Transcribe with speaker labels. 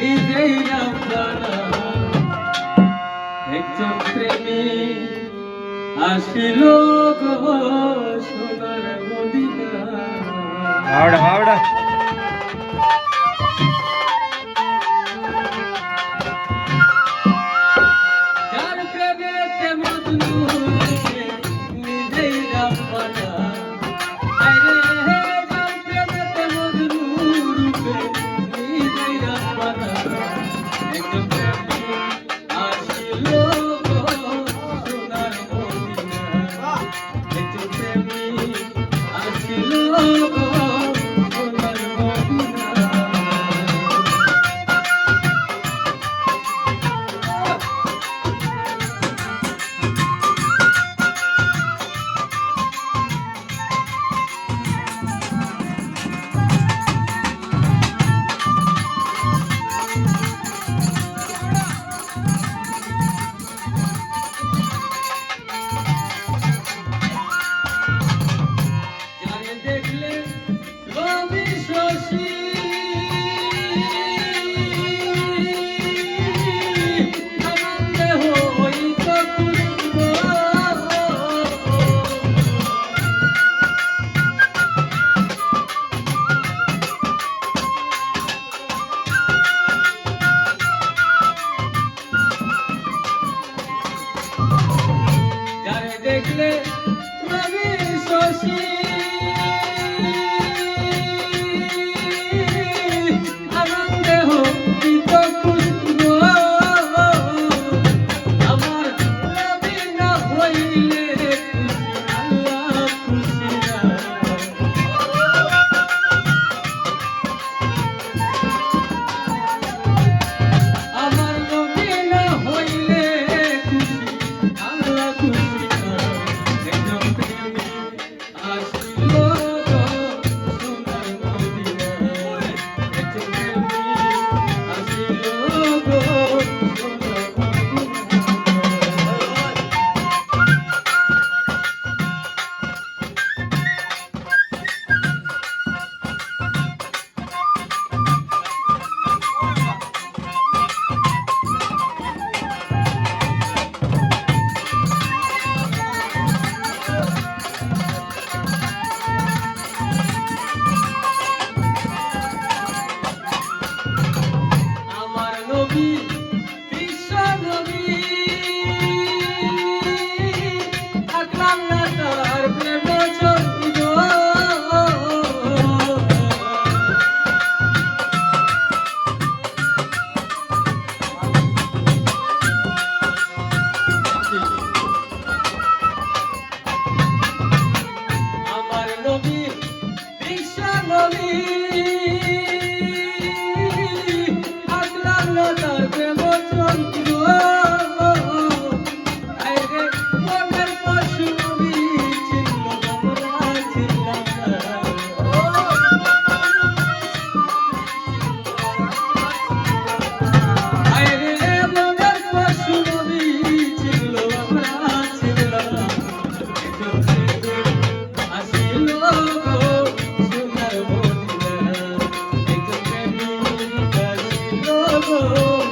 Speaker 1: নিজেই জানা একজন প্রেমী আসিল সোনার মদিনা। হাওড়া হাওড়া। আগলাম Oh